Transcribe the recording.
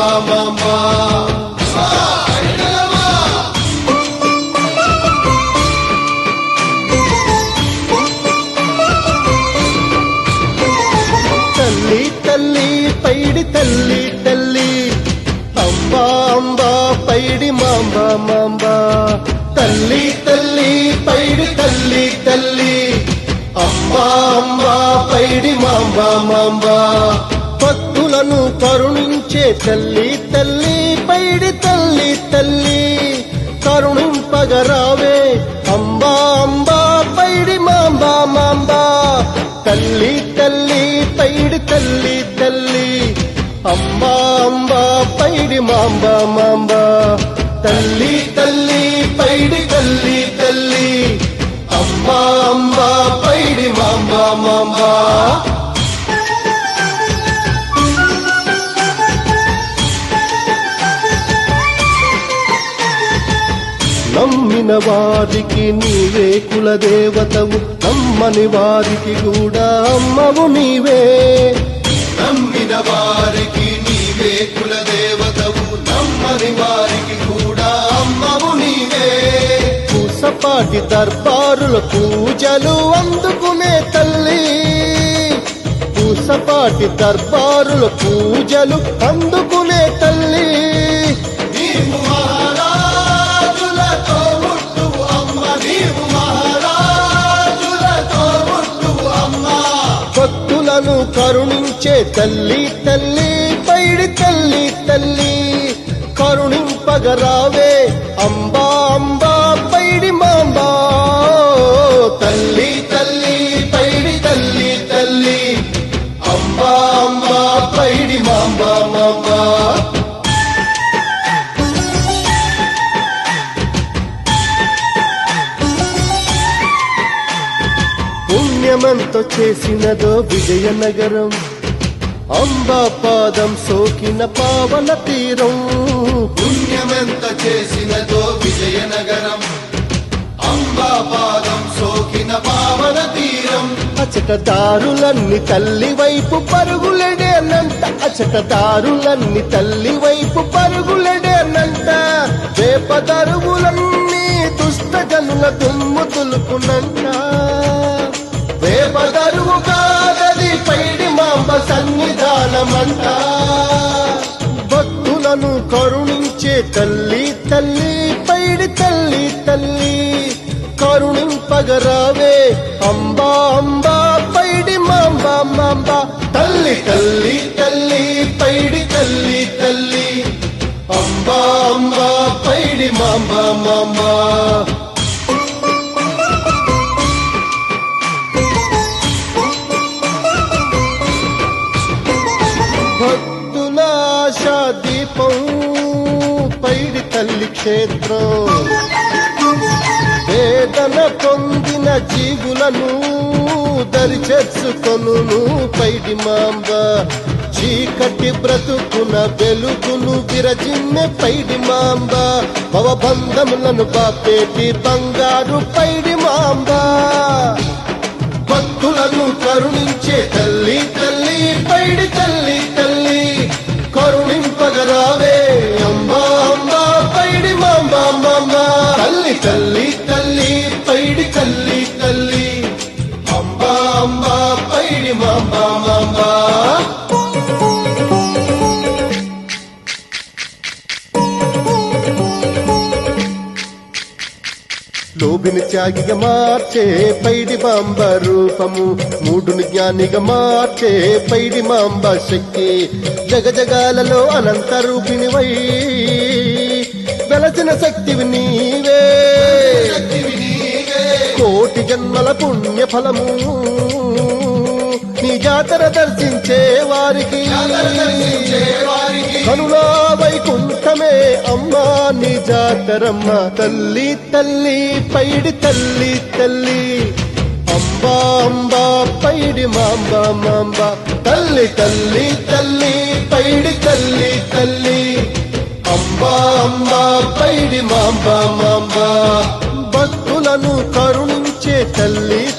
Mamba మాంబ తల్లి తల్లి పైడి తల్లి తల్లి. అంబా అంబా పైడి మాంబ మాంబ. తల్లి తల్లి పైడి తల్లి తల్లి. అంబా అంబా పైడి మాంబ మాంబ. భక్తులను కరుణించే తల్లి తల్లి పైడి తల్లి తల్లి. కరుణింపగరావే అంబా అంబా పైడి మాంబా మాంబా. తల్లి తల్లి పైడి తల్లి తల్లి. Amba Amba Paidi mamba mamba. తల్లి తల్లి పైడి తల్లి తల్లి. Amba Amba Paidi mamba mamba. నమ్మిన వారికి నీవే కులదేవతవు నమ్మని వారికి కూడా అమ్మవు నీవే. నమ్మిన వారికి నీవే కులదేవతవు నమ్మని వారికి కూడా అమ్మవు నీవే. పూసపాటి దర్బారుల పూజలు అందుకునే తల్లి. పూసపాటి దర్బారుల పూజలు అందుకునే తల్లి. కరుణించే తల్లి తల్లి పైడి తల్లి తల్లి. కరుణింపగరావే అంబా అంబా పైడి మాంబా. తల్లి తల్లి పైడి తల్లి తల్లి. అంబా అంబా పైడి మాంబా మాంబా. పుణ్యమంతో చేసినదో విజయనగరం. అంబా పాదం సోకిన పావన తీరం. పుణ్యమెంత చేసినదో విజయనగరం. అంబా పాదం సోకిన పావన తీరం. అచట దారులన్ని తల్లి వైపు పరుగులెడేనంట. అచట దారులన్ని తల్లి వైపు పరుగులెడేనంట. వేప దరువులన్నీ దుష్ట జనుల దుమ్ము తులుకునంట సన్నిధానమంట భక్తులను కరుణించే తల్లి తల్లి పైడి తల్లి తల్లి. కరుణింపగరావే అంబా అంబా పైడి మాంబా మాంబా. తల్లి తల్లి తల్లి పైడి తల్లి తల్లి. అంబా అంబా పైడి మాంబా మాంబా. క్షేత్రం. వేదన పొందిన జీవులను దరి చేర్చుకొను పైడి మాంబ. చీకటి బ్రతుకున వెలుగును విరజిమ్మె పైడి మాంబ. భవబంధములను పాపేటి బంగారు పైడి మాంబ. భక్తులను కరుణించే తల్లి లోభిని త్యాగిగా మార్చే పైడి మాంబ రూపము. మూడుని జ్ఞానిగా మార్చే పైడి మాంబ శక్తి. జగజగాలలో అనంత రూపిణివై వెలసిన శక్తివి నీవే. కోటి జన్మల పుణ్య ఫలము. నీ జాతర దర్శించే వారికి. కనులా వైకుంఠమే అమ్మా నీ జాతరమ్మ తల్లి తల్లి పైడి తల్లి తల్లి. అంబా అంబా పైడి మాంబ మాంబ. తల్లి తల్లి తల్లి పైడి తల్లి తల్లి. అంబా అంబా పైడి మాంబ మాంబ. భక్తులను కరుణించే తల్లి తల్లి